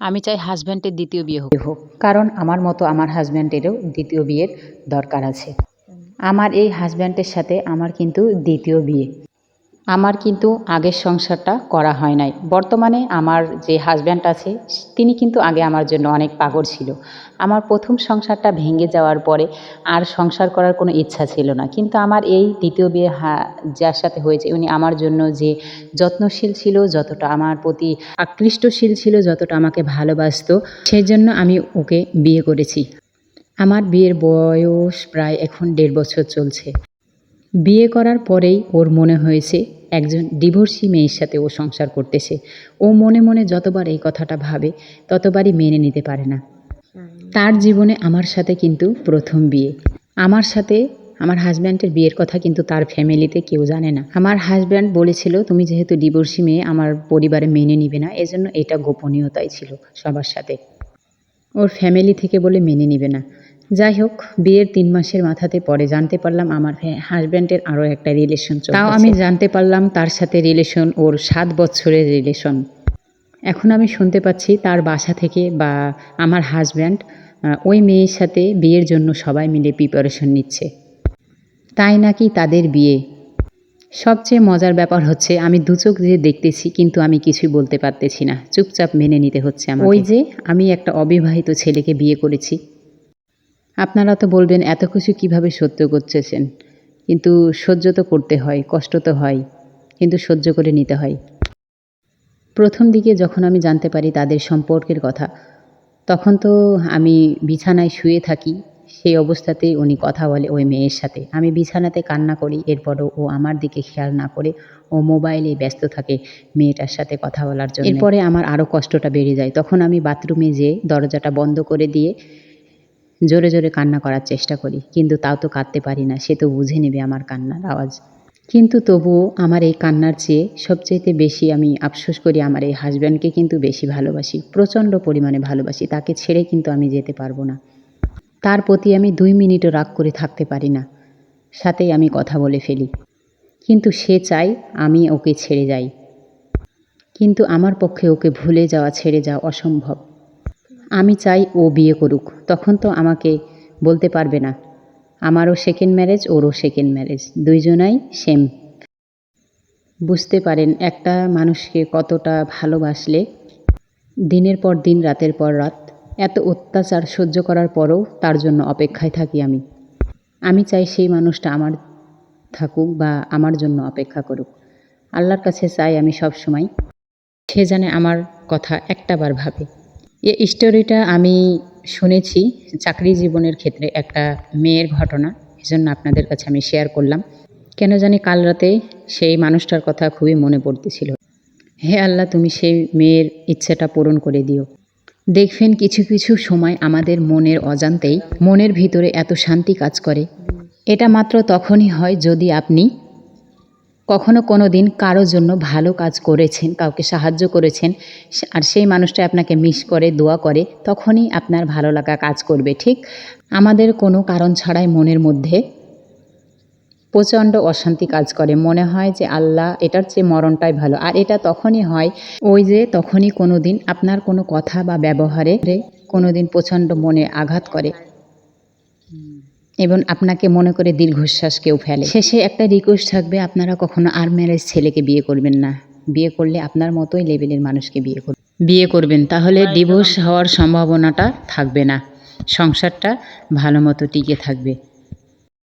আমি চাই হাজব্যান্ডের দ্বিতীয় বিয়ে হোক। হোক, কারণ আমার মতো আমার হাজব্যান্ডেরও দ্বিতীয় বিয়ের দরকার আছে। আমার এই হাজব্যান্ডের সাথে আমার কিন্তু দ্বিতীয় বিয়ে। আমার কিন্তু আগের সংসারটা করা হয় নাই। বর্তমানে আমার যে হাজব্যান্ড আছে, তিনি কিন্তু আগে আমার জন্য অনেক পাগল ছিল। আমার প্রথম সংসারটা ভেঙে যাওয়ার পরে আর সংসার করার কোনো ইচ্ছা ছিল না। কিন্তু আমার এই দ্বিতীয় বিয়ে হা- যার সাথে হয়েছে, উনি আমার জন্য যে যত্নশীল ছিল, যতটা আমার প্রতি আকৃষ্টশীল ছিল, যতটা আমাকে ভালোবাসত সেই জন্য আমি ওকে বিয়ে করেছি। আমার বিয়ের বয়স প্রায় এখন দেড় বছর চলছে। বিয়ে করার পরেই ওর মনে হয়েছে একজন ডিভোর্সি মেয়ের সাথে ও সংসার করতেছে। ও মনে মনে যতবার এই কথাটা ভাবে, ততবারই মেনে নিতে পারে না। তার জীবনে আমার সাথে কিন্তু প্রথম বিয়ে। আমার সাথে আমার হাজব্যান্ডের বিয়ের কথা কিন্তু তার ফ্যামিলিতে কেউ জানে না। আমার হাজব্যান্ড বলেছিল, তুমি যেহেতু ডিভোর্সি মেয়ে, আমার পরিবারে মেনে নিবে না। এজন্য এটা গোপনীয়তাই ছিল সবার সাথে। ওর ফ্যামিলি থেকে বলে মেনে নিবে না। যাই হোক বিয়ের তিন মাসের মাথাতে পরে জানতে পারলাম আমার হাজব্যান্ডের আরও একটা রিলেশন তাও আমি জানতে পারলাম তার সাথে রিলেশন ওর সাত বছরের রিলেশন এখন আমি শুনতে পাচ্ছি তার বাসা থেকে বা আমার হাজব্যান্ড ওই মেয়ের সাথে বিয়ের জন্য সবাই মিলে প্রিপারেশন নিচ্ছে। তাই নাকি তাদের বিয়ে? সবচেয়ে মজার ব্যাপার হচ্ছে আমি দু চোখ দিয়ে দেখতেছি কিন্তু আমি কিছুই বলতে পারতেছি না। চুপচাপ মেনে নিতে হচ্ছে আমার ওই যে আমি একটা অবিবাহিত ছেলেকে বিয়ে করেছি। আপনারা তো বলবেন এত কিছু কীভাবে সহ্য করতেছেন? কিন্তু সহ্য তো করতে হয় কষ্ট তো হয় কিন্তু সহ্য করে নিতে হয়। প্রথম দিকে যখন আমি জানতে পারি তাদের সম্পর্কের কথা তখন তো আমি বিছানায় শুয়ে থাকি সেই অবস্থাতেই উনি কথা বলে ওই মেয়ের সাথে। আমি বিছানাতে কান্না করি এরপরও ও আমার দিকে খেয়াল না করে ও মোবাইলে ব্যস্ত থাকে মেয়েটার সাথে কথা বলার জন্য। এরপরে আমার আরও কষ্টটা বেড়ে যায়। তখন আমি বাথরুমে যেয়ে দরজাটা বন্ধ করে দিয়ে জোরে জোরে কান্না করার চেষ্টা করি, কিন্তু তাও তো কাঁদতে পারি না, সে তো বুঝে নেবে আমার কান্নার আওয়াজ। কিন্তু তবুও আমার এই কান্নার চেয়ে সবচেয়ে বেশি আমি আফসোস করি আমার এই হাজব্যান্ডকে কিন্তু বেশি ভালোবাসি, প্রচণ্ড পরিমাণে ভালোবাসি, তাকে ছেড়ে কিন্তু আমি যেতে পারব না। তার প্রতি আমি দুই মিনিটও রাগ করে থাকতে পারি না, সাথেই আমি কথা বলে ফেলি। কিন্তু সে চায় আমি ওকে ছেড়ে যাই। কিন্তু আমার পক্ষে ওকে ভুলে যাওয়া, ছেড়ে যাওয়া অসম্ভব। আমি চাই ও বিয়ে করুক, তখন তো আমাকে বলতে পারবে না। আমারও সেকেন্ড ম্যারেজ ওরও সেকেন্ড ম্যারেজ দুইজনাই সেম বুঝতে পারেন, একটা মানুষকে কতটা ভালোবাসলে দিনের পর দিন, রাতের পর রাত, এত অত্যাচার সহ্য করার পরও তার জন্য অপেক্ষায় থাকি আমি। আমি চাই সেই মানুষটা আমার থাকুক বা আমার জন্য অপেক্ষা করুক। আল্লাহর কাছে চাই আমি সব সময় সে জানে আমার কথা একটাবার ভাবে। এই স্টোরিটা আমি শুনেছি চাকরি জীবনের ক্ষেত্রে একটা মেয়ের ঘটনা, এজন্য আপনাদের কাছে আমি শেয়ার করলাম। কেন জানি কাল রাতে সেই মানুষটার কথা খুবই মনে পড়তেছিল। হে আল্লাহ, তুমি সেই মেয়ের ইচ্ছেটা পূরণ করে দিও। দেখবেন কিছু কিছু সময় আমাদের মনের অজান্তেই মনের ভিতরে এত শান্তি কাজ করে। এটা মাত্র তখনই হয় যদি আপনি কখনো কোনো দিন কারোর জন্য ভালো কাজ করেছেন, কাউকে সাহায্য করেছেন, আর সেই মানুষটা আপনাকে মিস করে, দোয়া করে, তখনই আপনার ভালো লাগা কাজ করবে, ঠিক? আমাদের কোনো কারণ ছাড়াই মনের মধ্যে প্রচণ্ড অশান্তি কাজ করে। মনে হয় যে আল্লাহ এটার চেয়ে মরণটাই ভালো। আর এটা তখনই হয়, ওই যে তখনই কোনো দিন আপনার কোনো কথা বা ব্যবহারে কোনো দিন প্রচণ্ড মনে আঘাত করে। এবং আপনাকে মনে করে দীর্ঘশ্বাস কেউ ফেলে। শেষে একটা রিকোয়েস্ট থাকবে, আপনারা কখনো আর ম্যারেজ ছেলেকে বিয়ে করবেন না। বিয়ে করলে আপনার মতোই লেভেলের মানুষকে বিয়ে করবেন। বিয়ে করবেন, তাহলে ডিভোর্স হওয়ার সম্ভাবনাটা থাকবে না। সংসারটা ভালো মতো টিকে থাকবে।